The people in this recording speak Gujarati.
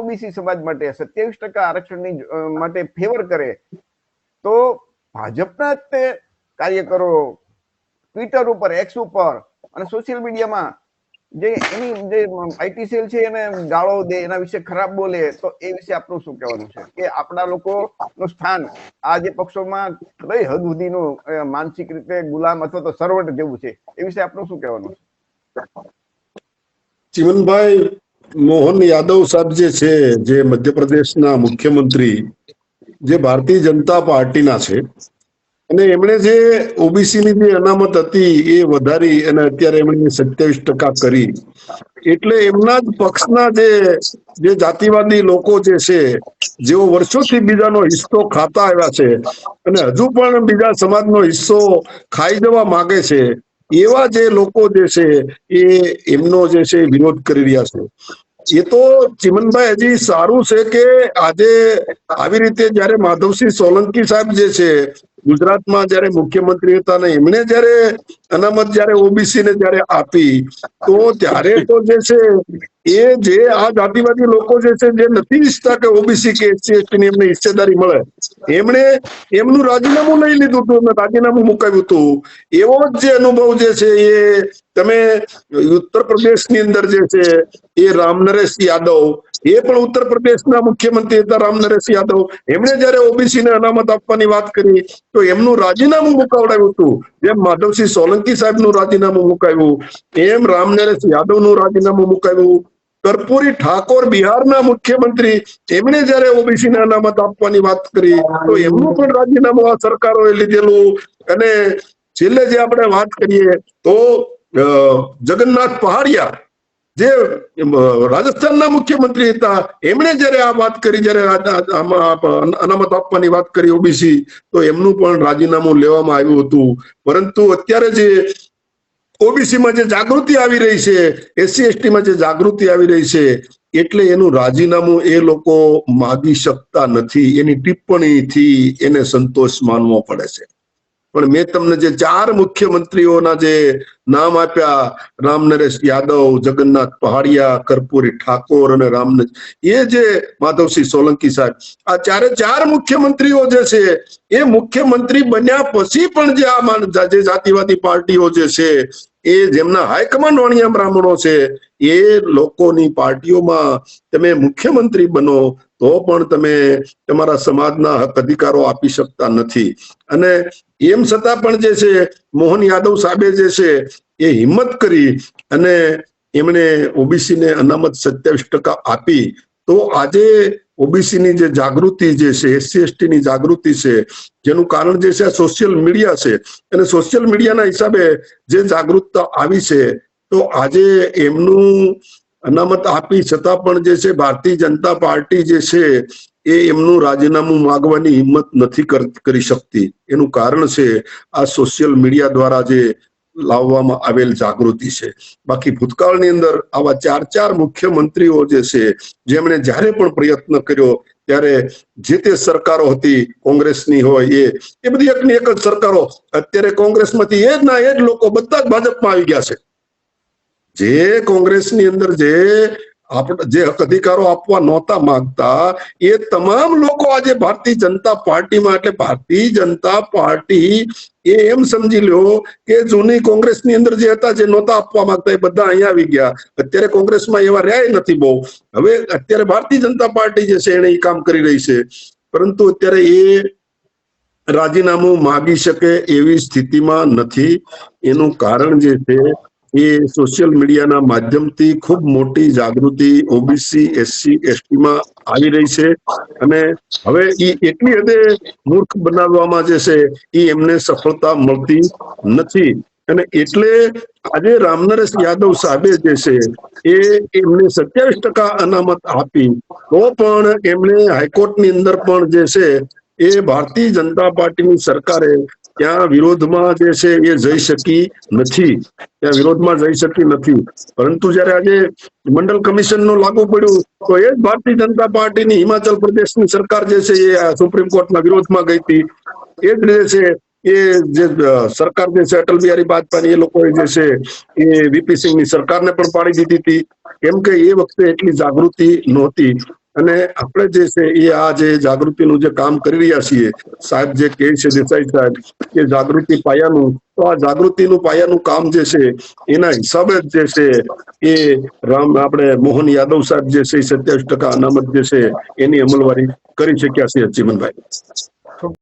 ઓબીસી સમાજ માટે સત્યાવીસ ટકા આરક્ષણની માટે ફેવર કરે, તો ભાજપના જ તે કાર્યકરો ટ્વિટર ઉપર એક્સ ઉપર અને સોશિયલ મીડિયામાં જે એની, જે આઈટી સેલ છે એને ગાળો દે, એના વિશે ખરાબ બોલે, તો એ વિશે આપણું શું કહેવાનું છે? કે આપણા લોકો નું સ્થાન આ જે પક્ષોમાં કઈ હદ સુધીનું માનસિક રીતે ગુલામ અથવા તો સર્વટ જેવું છે, એ વિશે આપણું શું કહેવાનું છે? ચિમનભાઈ મોહન યાદવ સાહેબ જે છે, જે મધ્યપ્રદેશના મુખ્યમંત્રી, જે ભારતીય જનતા પાર્ટીના છે, અને એમણે જે ઓબીસીની જે અનામત હતી એ વધારી અને અત્યારે એમણે સત્યાવીસ ટકા કરી, એટલે એમના જ પક્ષના જે જે જાતિવાદી લોકો જે છે, જેઓ વર્ષોથી બીજાનો હિસ્સો ખાતા આવ્યા છે, અને હજુ પણ બીજા સમાજનો હિસ્સો ખાઈ જવા માંગે છે, એવા જે લોકો જે છે, એ એમનો જે છે, વિરોધ કરી રહ્યા છે. એ તો ચિમનભાઈ હજી સારું છે કે આજે આવી રીતે જયારે માધવસિંહ સોલંકી સાહેબ જે છે, ગુજરાતમાં જયારે મુખ્યમંત્રી હતા ને એમણે જયારે અનામત જયારે ઓબીસી ને જયારે આપી, તો ત્યારે તો જે છે એ જે આ જાતિવાદી લોકો જે છે જે નથી ઈચ્છતા કે ઓબીસી કે એસસી એસટી ની એમને હિસ્સેદારી મળે એમણે એમનું રાજીનામું લઈ લીધું હતું એમને રાજીનામું મુકાવ્યું હતું. એવો જ જે અનુભવ જે છે એ તમે ઉત્તર પ્રદેશની અંદર જે છે એ રામ નરેશ યાદવ એ પણ ઉત્તર પ્રદેશના મુખ્યમંત્રી હતા રામ નરેશ યાદવ. એમણે જયારે ઓબીસી ને અનામત આપવાની વાત કરી તો એમનું રાજીનામું મુકાવડાવ્યું હતું. જેમ માધવસિંહ સોલંકી સાહેબનું રાજીનામું મુકાવ્યું એમ રામ નરેશ યાદવનું રાજીનામું મુકાવ્યું. કર્પૂરી ઠાકોર બિહારના મુખ્યમંત્રી, એમણે જયારે ઓબીસી ને અનામત આપવાની વાત કરી, તો એમનું પણ રાજીનામું આ સરકારોએ લીધેલું. અને છેલ્લે જે આપણે વાત કરીએ, તો જગન્નાથ પહાડિયા જે રાજસ્થાનના મુખ્યમંત્રી હતા, એમણે જયારે આ વાત કરી, જયારે અનામત આપવાની વાત કરી ઓબીસી, તો એમનું પણ રાજીનામું લેવામાં આવ્યું હતું. પરંતુ અત્યારે જે ઓબીસી માં જે જાગૃતિ આવી રહી છે, એસસી એસટીમાં જે જાગૃતિ આવી રહી છે, એટલે એનું રાજીનામું એ લોકો માગી શકતા નથી. એની ટિપ્પણીથી એને સંતોષ માનવો પડે છે. પણ મેં તમને જે ચાર મુખ્યમંત્રીઓના જે નામ આપ્યા, રામ નરેશ યાદવ, જગન્નાથ પહાડિયા, કર્પૂરી ઠાકોર અને રામ એ જે માધવસિંહ સોલંકી સાહેબ, આ ચારે ચાર મુખ્યમંત્રીઓ જે છે, એ મુખ્યમંત્રી બન્યા પછી પણ જે આ જે જાતિવાદી પાર્ટીઓ જે છે એ જેમના હાઈકમાન્ડ વાણિયા બ્રાહ્મણો છે, એ લોકોની પાર્ટીઓમાં તમે મુખ્યમંત્રી બનો, તો પણ તમે તમારા સમાજના હક અધિકારો આપી શકતા નથી. અને એમ છતાં પણ જે છે, મોહન યાદવ સાહેબે જે છે, એ હિંમત કરી અને એમણે ઓબીસી ને અનામત સત્યાવીસ ટકા આપી તો આજે ઓબીસીની જે જાગૃતિ જે છે એસસી એસટી ની જાગૃતિ છે, જેનું કારણ જે છે આ સોશિયલ મીડિયા છે. અને સોશિયલ મીડિયાના હિસાબે જે જાગૃતતા આવી છે, તો આજે એમનું અનામત આપી છતાં પણ જે છે ભારતીય જનતા પાર્ટી જે છે, એ એમનું રાજીનામું માગવાની હિંમત નથી કરી શકતી. એનું કારણ છે આ સોશિયલ મીડિયા દ્વારા જે લાવવામાં આવેલ જાગૃતિ છે. બાકી ભૂતકાળની અંદર આવા ચાર ચાર મુખ્યમંત્રીઓ જે છે, જેમણે જ્યારે પણ પ્રયત્ન કર્યો, ત્યારે જે તે સરકારો હતી, કોંગ્રેસની હોય, એ એ બધી એકની એક જ સરકારો, અત્યારે કોંગ્રેસમાંથી એ જ ના એ જ લોકો બધા જ ભાજપમાં આવી ગયા છે. જે કોંગ્રેસની અંદર જે આપણે, જે હક અધિકારો આપવા નહોતા માંગતા, એ તમામ લોકો આજે ભારતીય જનતા પાર્ટીમાં, એટલે ભારતીય જનતા પાર્ટી એ એમ સમજી લ્યો કે જૂની કોંગ્રેસની અંદર જે હતા, જે નહોતા આપવા માંગતા, એ બધા અહીંયા આવી ગયા. અત્યારે કોંગ્રેસમાં એવા રહ્યા નથી બહુ. હવે અત્યારે ભારતીય જનતા પાર્ટી જે છે, એને એ કામ કરી રહી છે. પરંતુ અત્યારે એ રાજીનામું માગી શકે એવી સ્થિતિમાં નથી. એનું કારણ જે છે એ સોશિયલ મીડિયાના માધ્યમથી ખૂબ મોટી જાગૃતિ ઓબીસી એસસી એસટી માં આવી રહી છે. અને હવે એ એટલી હદે મૂર્ખ બનાવવામાં જે છે એ એમને સફળતા મળતી નથી. અને એટલે આજે રામનરેશ યાદવ સાહેબે જે છે, એ એમને સત્યાવીસ ટકા અનામત આપી. તો પણ એમણે હાઈકોર્ટની અંદર પણ જે છે, એ ભારતીય જનતા પાર્ટીની સરકારે ત્યાં વિરોધમાં જે છે એ જઈ શકી નથી. ત્યાં વિરોધમાં જઈ શકી નથી. પરંતુ જયારે આજે મંડળ કમિશનનું લાગુ પડ્યું, તો એ જ ભારતીય જનતા પાર્ટીની હિમાચલ પ્રદેશની સરકાર જે છે એ સુપ્રીમ કોર્ટના વિરોધમાં ગઈ હતી. એ જ રીતે છે એ જે સરકાર જે છે, અટલ બિહારી વાજપેયી એ લોકોએ જે છે એ વીપી સિંહની સરકારને પણ પાડી દીધી હતી. કેમ કે એ વખતે એટલી જાગૃતિ નહોતી. અને આપણે જે છે એ આ જે જાગૃતિનું જે કામ કરી રહ્યા છીએ, સાહેબ જે કહે છે દેસાઈ સાહેબ, કે જાગૃતિ પાયાનું, તો આ જાગૃતિનું પાયાનું કામ જે છે, એના હિસાબે જ છે એ રામ, આપણે મોહન યાદવ સાહેબ જે છે સત્યાવીસ ટકા અનામત જે છે એની અમલવારી કરી શક્યા છે ચીમનભાઈ